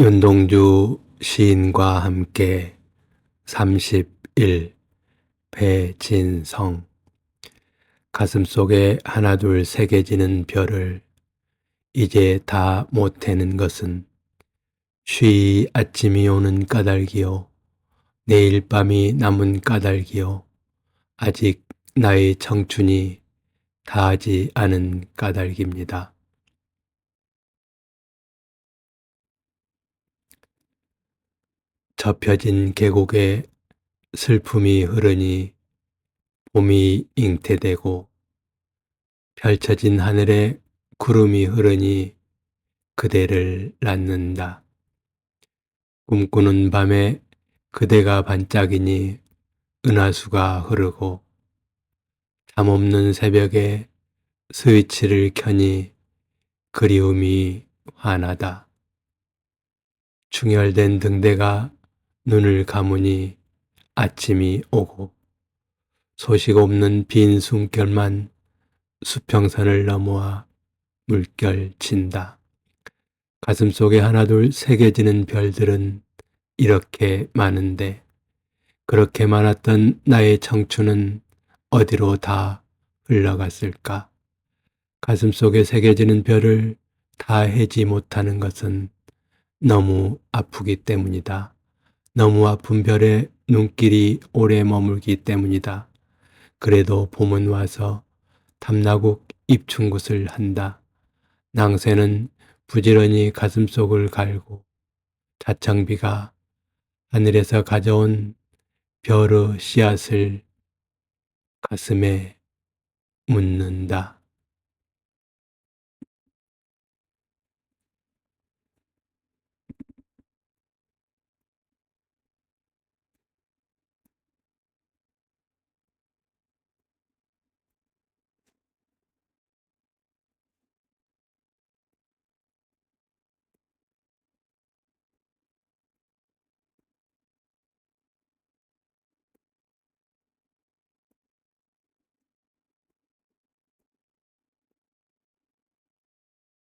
윤동주 시인과 함께 31 배진성 가슴속에 하나둘 새겨지는 별을 이제 다 못해는 것은 쉬 아침이 오는 까닭이요 내일 밤이 남은 까닭이요 아직 나의 청춘이 다하지 않은 까닭입니다. 접혀진 계곡에 슬픔이 흐르니 봄이 잉태되고 펼쳐진 하늘에 구름이 흐르니 그대를 낳는다. 꿈꾸는 밤에 그대가 반짝이니 은하수가 흐르고 잠없는 새벽에 스위치를 켜니 그리움이 환하다. 충혈된 등대가 눈을 감으니 아침이 오고 소식 없는 빈 숨결만 수평선을 넘어와 물결 친다. 가슴 속에 하나둘 새겨지는 별들은 이렇게 많은데 그렇게 많았던 나의 청춘은 어디로 다 흘러갔을까? 가슴 속에 새겨지는 별을 다 해지 못하는 것은 너무 아프기 때문이다. 너무 아픈 별에 눈길이 오래 머물기 때문이다. 그래도 봄은 와서 탐나국 입춘굿을 한다. 낭새는 부지런히 가슴속을 갈고 자청비가 하늘에서 가져온 별의 씨앗을 가슴에 묻는다.